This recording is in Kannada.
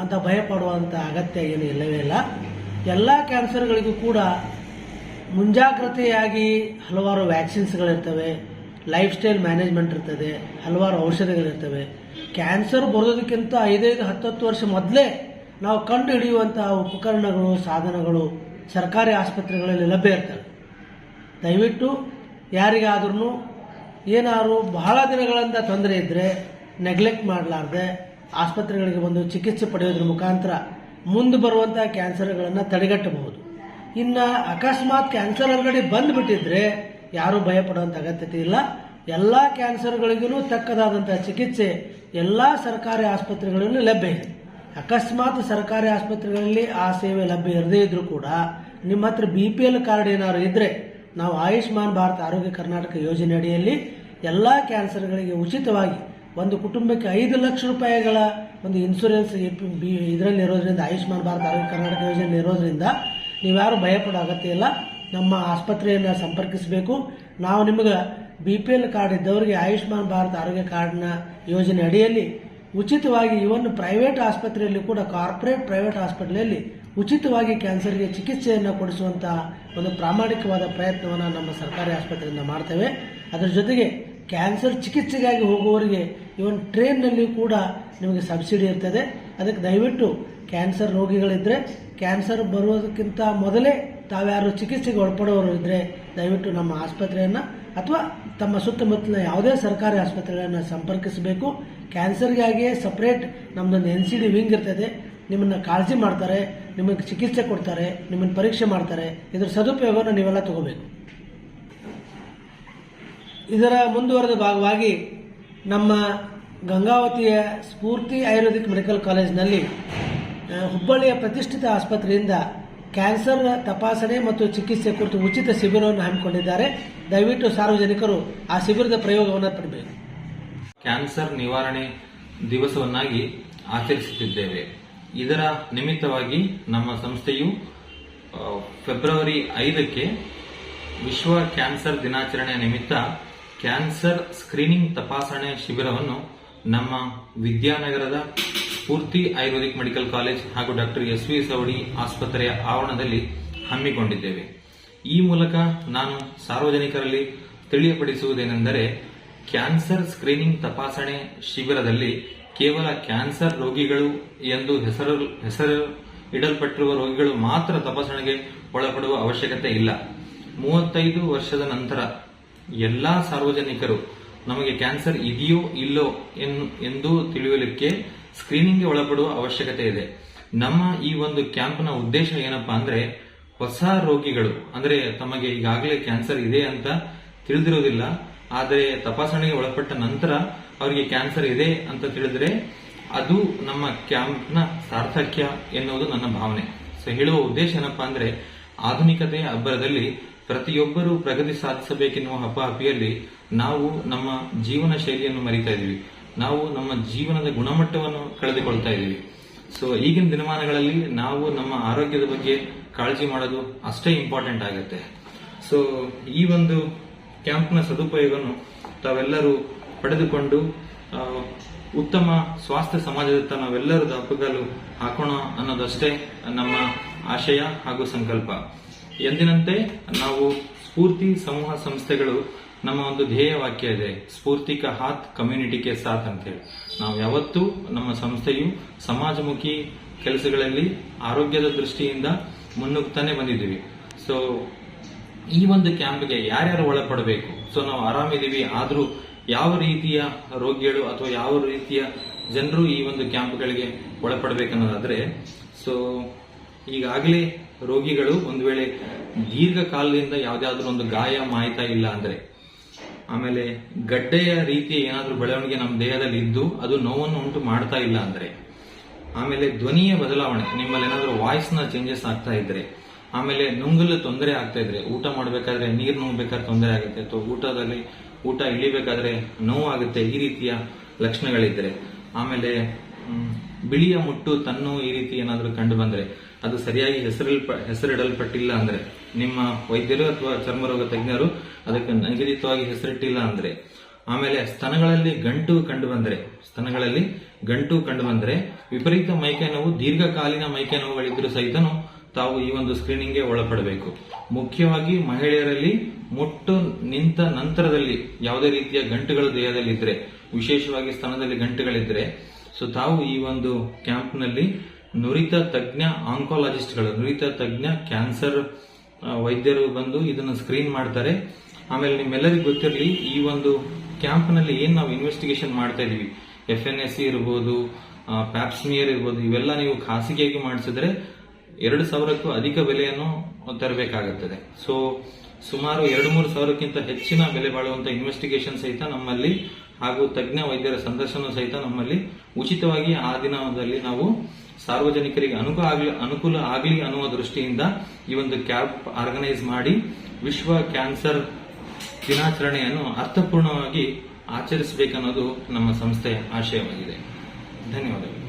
ಅಂತ ಭಯ ಪಡುವಂಥ ಅಗತ್ಯ ಏನು ಇಲ್ಲವೇ ಇಲ್ಲ. ಎಲ್ಲ ಕ್ಯಾನ್ಸರ್ಗಳಿಗೂ ಕೂಡ ಮುಂಜಾಗ್ರತೆಯಾಗಿ ಹಲವಾರು ವ್ಯಾಕ್ಸಿನ್ಸ್ಗಳಿರ್ತವೆ ಲೈಫ್ ಸ್ಟೈಲ್ ಮ್ಯಾನೇಜ್ಮೆಂಟ್ ಇರ್ತದೆ, ಹಲವಾರು ಔಷಧಿಗಳಿರ್ತವೆ. ಕ್ಯಾನ್ಸರ್ ಬರೋದಕ್ಕಿಂತ ಐದೈದು, ಹತ್ತತ್ತು ವರ್ಷ ಮೊದಲೇ ನಾವು ಕಂಡು ಹಿಡಿಯುವಂತಹ ಉಪಕರಣಗಳು, ಸಾಧನಗಳು ಸರ್ಕಾರಿ ಆಸ್ಪತ್ರೆಗಳಲ್ಲಿ ಲಭ್ಯ ಇರ್ತವೆ. ದಯವಿಟ್ಟು ಯಾರಿಗಾದ್ರೂ ಏನಾದ್ರು ಬಹಳ ದಿನಗಳಿಂದ ತೊಂದರೆ ಇದ್ದರೆ ನೆಗ್ಲೆಕ್ಟ್ ಮಾಡಲಾರ್ದೆ ಆಸ್ಪತ್ರೆಗಳಿಗೆ ಬಂದು ಚಿಕಿತ್ಸೆ ಪಡೆಯೋದ್ರ ಮುಖಾಂತರ ಮುಂದೆ ಬರುವಂಥ ಕ್ಯಾನ್ಸರ್ಗಳನ್ನು ತಡೆಗಟ್ಟಬಹುದು. ಇನ್ನು ಅಕಸ್ಮಾತ್ ಕ್ಯಾನ್ಸರ್ ಆಲ್ರೆಡಿ ಬಂದುಬಿಟ್ಟಿದ್ರೆ ಯಾರೂ ಭಯಪಡುವಂಥ ಅಗತ್ಯತೆ ಇಲ್ಲ. ಎಲ್ಲ ಕ್ಯಾನ್ಸರ್ಗಳಿಗೂ ತಕ್ಕದಾದಂಥ ಚಿಕಿತ್ಸೆ ಎಲ್ಲ ಸರ್ಕಾರಿ ಆಸ್ಪತ್ರೆಗಳಲ್ಲಿ ಲಭ್ಯ ಇದೆ. ಅಕಸ್ಮಾತ್ ಸರ್ಕಾರಿ ಆಸ್ಪತ್ರೆಗಳಲ್ಲಿ ಆ ಸೇವೆ ಲಭ್ಯ ಇರದೇ ಇದ್ರೂ ಕೂಡ ನಿಮ್ಮ ಹತ್ರ ಬಿ ಪಿ ಎಲ್ ಕಾರ್ಡ್ ಏನಾದ್ರು ಇದ್ರೆ ನಾವು ಆಯುಷ್ಮಾನ್ ಭಾರತ್ ಆರೋಗ್ಯ ಕರ್ನಾಟಕ ಯೋಜನೆ ಅಡಿಯಲ್ಲಿ ಎಲ್ಲ ಕ್ಯಾನ್ಸರ್ಗಳಿಗೆ ಉಚಿತವಾಗಿ ಒಂದು ಕುಟುಂಬಕ್ಕೆ ಐದು ಲಕ್ಷ ರೂಪಾಯಿಗಳ ಒಂದು ಇನ್ಸೂರೆನ್ಸ್ ಇದರಲ್ಲಿ ಇರೋದ್ರಿಂದ, ಆಯುಷ್ಮಾನ್ ಭಾರತ್, ಆರೋಗ್ಯ ಕರ್ನಾಟಕ ಯೋಜನೆ ಇರೋದ್ರಿಂದ ನೀವ್ಯಾರು ಭಯಪಡೋ ಅಗತ್ಯ ಇಲ್ಲ. ನಮ್ಮ ಆಸ್ಪತ್ರೆಯನ್ನು ಸಂಪರ್ಕಿಸಬೇಕು. ನಾವು ನಿಮಗೆ ಬಿ ಪಿ ಎಲ್ ಕಾರ್ಡ್ ಇದ್ದವರಿಗೆ ಆಯುಷ್ಮಾನ್ ಭಾರತ್ ಆರೋಗ್ಯ ಕಾರ್ಡ್ನ ಯೋಜನೆ ಅಡಿಯಲ್ಲಿ ಉಚಿತವಾಗಿ ಇವನ್ ಪ್ರೈವೇಟ್ ಆಸ್ಪತ್ರೆಯಲ್ಲಿ ಕೂಡ ಕಾರ್ಪೊರೇಟ್ ಪ್ರೈವೇಟ್ ಆಸ್ಪತ್ರೆಯಲ್ಲಿ ಉಚಿತವಾಗಿ ಕ್ಯಾನ್ಸರ್ಗೆ ಚಿಕಿತ್ಸೆಯನ್ನು ಕೊಡಿಸುವಂತಹ ಒಂದು ಪ್ರಾಮಾಣಿಕವಾದ ಪ್ರಯತ್ನವನ್ನು ನಮ್ಮ ಸರ್ಕಾರಿ ಆಸ್ಪತ್ರೆಯಿಂದ ಮಾಡ್ತೇವೆ. ಅದರ ಜೊತೆಗೆ ಕ್ಯಾನ್ಸರ್ ಚಿಕಿತ್ಸೆಗಾಗಿ ಹೋಗುವವರಿಗೆ ಇವನ್ ಟ್ರೈನ್ನಲ್ಲಿ ಕೂಡ ನಿಮಗೆ ಸಬ್ಸಿಡಿ ಇರ್ತದೆ. ಅದಕ್ಕೆ ದಯವಿಟ್ಟು ಕ್ಯಾನ್ಸರ್ ರೋಗಿಗಳಿದ್ದರೆ ಕ್ಯಾನ್ಸರ್ ಬರುವುದಕ್ಕಿಂತ ಮೊದಲೇ ತಾವ್ಯಾರು ಚಿಕಿತ್ಸೆಗೆ ಒಳಪಡುವವರು ಇದ್ದರೆ ದಯವಿಟ್ಟು ನಮ್ಮ ಆಸ್ಪತ್ರೆಯನ್ನು ಅಥವಾ ತಮ್ಮ ಸುತ್ತಮುತ್ತಲಿನ ಯಾವುದೇ ಸರ್ಕಾರಿ ಆಸ್ಪತ್ರೆಗಳನ್ನು ಸಂಪರ್ಕಿಸಬೇಕು. ಕ್ಯಾನ್ಸರ್ಗಾಗಿಯೇ ಸಪ್ರೇಟ್ ನಮ್ಮದೊಂದು ಎನ್ ಸಿ ಡಿ ವಿಂಗ್ ಇರ್ತದೆ. ನಿಮ್ಮನ್ನು ಕಾಳಜಿ ಮಾಡ್ತಾರೆ, ನಿಮಗೆ ಚಿಕಿತ್ಸೆ ಕೊಡ್ತಾರೆ, ನಿಮ್ಮನ್ನು ಪರೀಕ್ಷೆ ಮಾಡ್ತಾರೆ. ಇದರ ಸದುಪಯೋಗವನ್ನು ನೀವೆಲ್ಲ ತಗೋಬೇಕು. ಇದರ ಮುಂದುವರೆದ ಭಾಗವಾಗಿ ನಮ್ಮ ಗಂಗಾವತಿಯ ಸ್ಫೂರ್ತಿ ಆಯುರ್ವೇದಿಕ್ ಮೆಡಿಕಲ್ ಕಾಲೇಜಿನಲ್ಲಿ ಹುಬ್ಬಳ್ಳಿಯ ಪ್ರತಿಷ್ಠಿತ ಆಸ್ಪತ್ರೆಯಿಂದ ಕ್ಯಾನ್ಸರ್ ತಪಾಸಣೆ ಮತ್ತು ಚಿಕಿತ್ಸೆ ಕುರಿತು ಉಚಿತ ಶಿಬಿರವನ್ನು ಹಮ್ಮಿಕೊಂಡಿದ್ದಾರೆ. ದಯವಿಟ್ಟು ಸಾರ್ವಜನಿಕರು ಆ ಶಿಬಿರದ ಪ್ರಯೋಗವನ್ನು ಪಡಬೇಕು. ಕ್ಯಾನ್ಸರ್ ನಿವಾರಣೆ ದಿವಸವನ್ನಾಗಿ ಆಚರಿಸುತ್ತಿದ್ದೇವೆ. ಇದರ ನಿಮಿತ್ತವಾಗಿ ನಮ್ಮ ಸಂಸ್ಥೆಯು ಫೆಬ್ರವರಿ ಐದಕ್ಕೆ ವಿಶ್ವ ಕ್ಯಾನ್ಸರ್ ದಿನಾಚರಣೆ ನಿಮಿತ್ತ ಕ್ಯಾನ್ಸರ್ ಸ್ಕ್ರೀನಿಂಗ್ ತಪಾಸಣೆ ಶಿಬಿರವನ್ನು ನಮ್ಮ ವಿದ್ಯಾನಗರದ ಪೂರ್ತಿ ಆಯುರ್ವೇದಿಕ್ ಮೆಡಿಕಲ್ ಕಾಲೇಜ್ ಹಾಗೂ ಡಾಕ್ಟರ್ ಎಸ್ ವಿ ಸವಡಿ ಆಸ್ಪತ್ರೆಯ ಆವರಣದಲ್ಲಿ ಹಮ್ಮಿಕೊಂಡಿದ್ದೇವೆ. ಈ ಮೂಲಕ ನಾನು ಸಾರ್ವಜನಿಕರಲ್ಲಿ ತಿಳಿಯಪಡಿಸುವುದೇನೆಂದರೆ, ಕ್ಯಾನ್ಸರ್ ಸ್ಕ್ರೀನಿಂಗ್ ತಪಾಸಣೆ ಶಿಬಿರದಲ್ಲಿ ಕೇವಲ ಕ್ಯಾನ್ಸರ್ ರೋಗಿಗಳು ಎಂದು ಹೆಸರು ಹೆಸರು ಇಡಲ್ಪಟ್ಟಿರುವ ರೋಗಿಗಳು ಮಾತ್ರ ತಪಾಸಣೆಗೆ ಒಳಪಡುವ ಅವಶ್ಯಕತೆ ಇಲ್ಲ. ಮೂವತ್ತೈದು ವರ್ಷದ ನಂತರ ಎಲ್ಲಾ ಸಾರ್ವಜನಿಕರು ನಮಗೆ ಕ್ಯಾನ್ಸರ್ ಇದೆಯೋ ಇಲ್ಲೋ ಎಂದು ತಿಳಿಯಲಿಕ್ಕೆ ಸ್ಕ್ರೀನಿಂಗ್ಗೆ ಒಳಪಡುವ ಅವಶ್ಯಕತೆ ಇದೆ. ನಮ್ಮ ಈ ಒಂದು ಕ್ಯಾಂಪ್ನ ಉದ್ದೇಶ ಏನಪ್ಪಾ ಅಂದ್ರೆ ಹೊಸ ರೋಗಿಗಳು, ಅಂದ್ರೆ ತಮಗೆ ಈಗಾಗಲೇ ಕ್ಯಾನ್ಸರ್ ಇದೆ ಅಂತ ತಿಳಿದಿರೋದಿಲ್ಲ, ಆದರೆ ತಪಾಸಣೆಗೆ ಒಳಪಟ್ಟ ನಂತರ ಅವರಿಗೆ ಕ್ಯಾನ್ಸರ್ ಇದೆ ಅಂತ ತಿಳಿದ್ರೆ ಅದು ನಮ್ಮ ಕ್ಯಾಂಪ್ನ ಸಾರ್ಥಕ್ಯ ಎನ್ನುವುದು ನನ್ನ ಭಾವನೆ. ಸೊ ಹೇಳುವ ಉದ್ದೇಶ ಏನಪ್ಪಾ ಅಂದ್ರೆ ಆಧುನಿಕತೆಯ ಅಬ್ಬರದಲ್ಲಿ ಪ್ರತಿಯೊಬ್ಬರೂ ಪ್ರಗತಿ ಸಾಧಿಸಬೇಕೆನ್ನುವ ಹಪಾಹಪಿಯಲ್ಲಿ ನಾವು ನಮ್ಮ ಜೀವನ ಶೈಲಿಯನ್ನು ಮರಿತಾ ಇದೀವಿ ನಾವು ನಮ್ಮ ಜೀವನದ ಗುಣಮಟ್ಟವನ್ನು ಕಳೆದುಕೊಳ್ತಾ ಇದ್ದೀವಿ. ಸೊ ಈಗಿನ ದಿನಮಾನಗಳಲ್ಲಿ ನಾವು ನಮ್ಮ ಆರೋಗ್ಯದ ಬಗ್ಗೆ ಕಾಳಜಿ ಮಾಡೋದು ಅಷ್ಟೇ ಇಂಪಾರ್ಟೆಂಟ್ ಆಗುತ್ತೆ. ಸೊ ಈ ಒಂದು ಕ್ಯಾಂಪ್ನ ಸದುಪಯೋಗವನ್ನು ತಾವೆಲ್ಲರೂ ಪಡೆದುಕೊಂಡು ಉತ್ತಮ ಸ್ವಾಸ್ಥ್ಯ ಸಮಾಜದತ್ತ ನಾವೆಲ್ಲರೂ ದಾಪುಗಾಲು ಹಾಕೋಣ ಅನ್ನೋದಷ್ಟೇ ನಮ್ಮ ಆಶಯ ಹಾಗೂ ಸಂಕಲ್ಪ. ಎಂದಿನಂತೆ ನಾವು ಸ್ಫೂರ್ತಿ ಸಮೂಹ ಸಂಸ್ಥೆಗಳು ನಮ್ಮ ಒಂದು ಧ್ಯೇಯ ವಾಕ್ಯ ಇದೆ. ಸ್ಫೂರ್ತಿ ಕ ಹಾತ್ ಕಮ್ಯುನಿಟಿಗೆ ಸಾಥ್ ಅಂತೇಳಿ. ನಾವು ಯಾವತ್ತೂ ನಮ್ಮ ಸಂಸ್ಥೆಯು ಸಮಾಜಮುಖಿ ಕೆಲಸಗಳಲ್ಲಿ ಆರೋಗ್ಯದ ದೃಷ್ಟಿಯಿಂದ ಮುನ್ನುಗ್ತಾನೆ ಬಂದಿದ್ದೀವಿ. ಸೊ ಈ ಒಂದು ಕ್ಯಾಂಪ್ಗೆ ಯಾರ್ಯಾರು ಒಳಪಡಬೇಕು? ಸೊ ನಾವು ಆರಾಮಿದ್ದೀವಿ. ಆದರೂ ಯಾವ ರೀತಿಯ ರೋಗಿಗಳು ಅಥವಾ ಯಾವ ರೀತಿಯ ಜನರು ಈ ಒಂದು ಕ್ಯಾಂಪ್ಗಳಿಗೆ ಒಳಪಡಬೇಕನ್ನೋದಾದ್ರೆ ಸೊ ಈಗಾಗಲೇ ರೋಗಿಗಳು ಒಂದು ವೇಳೆ ದೀರ್ಘಕಾಲದಿಂದ ಯಾವ್ದಾದ್ರು ಒಂದು ಗಾಯ ಮಾಯ್ತಾ ಇಲ್ಲ ಅಂದ್ರೆ, ಆಮೇಲೆ ಗಡ್ಡೆಯ ರೀತಿಯ ಏನಾದ್ರೂ ಬೆಳವಣಿಗೆ ನಮ್ಮ ದೇಹದಲ್ಲಿ ಇದ್ದು ಅದು ನೋವನ್ನು ಉಂಟು ಮಾಡ್ತಾ ಇಲ್ಲ ಅಂದ್ರೆ, ಆಮೇಲೆ ಧ್ವನಿಯ ಬದಲಾವಣೆ, ನಿಮ್ಮಲ್ಲಿ ಏನಾದರೂ ವಾಯ್ಸ್ನ ಚೇಂಜಸ್ ಆಗ್ತಾ ಇದ್ರೆ, ಆಮೇಲೆ ನುಂಗಲು ತೊಂದರೆ ಆಗ್ತಾ ಇದ್ರೆ, ಊಟ ಮಾಡಬೇಕಾದ್ರೆ ನೀರು ನುಂಗ್ಬೇಕಾದ್ರೆ ತೊಂದರೆ ಆಗುತ್ತೆ, ಅಥವಾ ಊಟದಲ್ಲಿ ಊಟ ಇಳಿಬೇಕಾದ್ರೆ ನೋವಾಗುತ್ತೆ, ಈ ರೀತಿಯ ಲಕ್ಷಣಗಳಿದ್ರೆ, ಆಮೇಲೆ ಬಿಳಿಯ ಮುಟ್ಟು, ತನ್ನು ಈ ರೀತಿ ಏನಾದರೂ ಕಂಡು ಬಂದ್ರೆ ಅದು ಸರಿಯಾಗಿ ಹೆಸರಿಲ್ಪ ಹೆಸರಿಡಲ್ಪಟ್ಟಿಲ್ಲ ಅಂದ್ರೆ, ನಿಮ್ಮ ವೈದ್ಯರು ಅಥವಾ ಚರ್ಮರೋಗ ತಜ್ಞರು ಅದಕ್ಕೆ ನಿಗದಿತವಾಗಿ ಹೆಸರಿಟ್ಟಿಲ್ಲ ಅಂದ್ರೆ, ಆಮೇಲೆ ಸ್ತನಗಳಲ್ಲಿ ಗಂಟು ಕಂಡು ಬಂದರೆ, ಸ್ತನಗಳಲ್ಲಿ ಗಂಟು ಕಂಡು ಬಂದರೆ, ವಿಪರೀತ ಮೈಕೈ ನೋವು ದೀರ್ಘಕಾಲೀನ ಮೈಕೈ ನೋವುಗಳಿದ್ದರೂ ಸಹಿತನು ತಾವು ಈ ಒಂದು ಸ್ಕ್ರೀನಿಂಗ್ಗೆ ಒಳಪಡಬೇಕು. ಮುಖ್ಯವಾಗಿ ಮಹಿಳೆಯರಲ್ಲಿ ಮುಟ್ಟು ನಿಂತ ನಂತರದಲ್ಲಿ ಯಾವುದೇ ರೀತಿಯ ಗಂಟುಗಳು ದೇಹದಲ್ಲಿದ್ದರೆ ವಿಶೇಷವಾಗಿ ಸ್ತನದಲ್ಲಿ ಗಂಟುಗಳಿದ್ರೆ, ಸೊ ತಾವು ಈ ಒಂದು ಕ್ಯಾಂಪ್ನಲ್ಲಿ ನುರಿತ ತಜ್ಞ ಆಂಕಾಲಜಿಸ್ಟ್ಗಳು ನುರಿತ ತಜ್ಞ ಕ್ಯಾನ್ಸರ್ ವೈದ್ಯರು ಬಂದು ಇದನ್ನು ಸ್ಕ್ರೀನ್ ಮಾಡ್ತಾರೆ. ಆಮೇಲೆ ನಿಮ್ಮೆಲ್ಲರಿಗೂ ಗೊತ್ತಿರಲಿ, ಈ ಒಂದು ಕ್ಯಾಂಪ್ನಲ್ಲಿ ಏನು ನಾವು ಇನ್ವೆಸ್ಟಿಗೇಷನ್ ಮಾಡ್ತಾ ಇದೀವಿ? ಎಫ್ ಎನ್ ಎಸ್ ಸಿ ಇರ್ಬೋದು ಪ್ಯಾಪ್ಸ್ಮಿಯರ್ ಇರ್ಬೋದು, ಇವೆಲ್ಲ ನೀವು ಖಾಸಗಿಯಾಗಿ ಮಾಡಿಸಿದ್ರೆ ಎರಡು ಸಾವಿರಕ್ಕೂ ಅಧಿಕ ಬೆಲೆಯನ್ನು ತರಬೇಕಾಗುತ್ತದೆ. ಸೊ ಸುಮಾರು ಎರಡು ಮೂರು ಸಾವಿರಕ್ಕಿಂತ ಹೆಚ್ಚಿನ ಬೆಲೆ ಬಾಳುವಂಥ ಇನ್ವೆಸ್ಟಿಗೇಷನ್ ಸಹಿತ ನಮ್ಮಲ್ಲಿ ಹಾಗೂ ತಜ್ಞ ವೈದ್ಯರ ಸಂದರ್ಶನ ಸಹಿತ ನಮ್ಮಲ್ಲಿ ಉಚಿತವಾಗಿ ಆ ದಿನದಲ್ಲಿ ನಾವು ಸಾರ್ವಜನಿಕರಿಗೆ ಅನುಕೂಲ ಆಗಲಿ ಅನುಕೂಲ ಆಗಲಿ ಅನ್ನುವ ದೃಷ್ಟಿಯಿಂದ ಈ ಒಂದು ಕ್ಯಾಂಪ್ ಆರ್ಗನೈಸ್ ಮಾಡಿ ವಿಶ್ವ ಕ್ಯಾನ್ಸರ್ ದಿನಾಚರಣೆಯನ್ನು ಅರ್ಥಪೂರ್ಣವಾಗಿ ಆಚರಿಸಬೇಕನ್ನೋದು ನಮ್ಮ ಸಂಸ್ಥೆಯ ಆಶಯವಾಗಿದೆ. ಧನ್ಯವಾದಗಳು.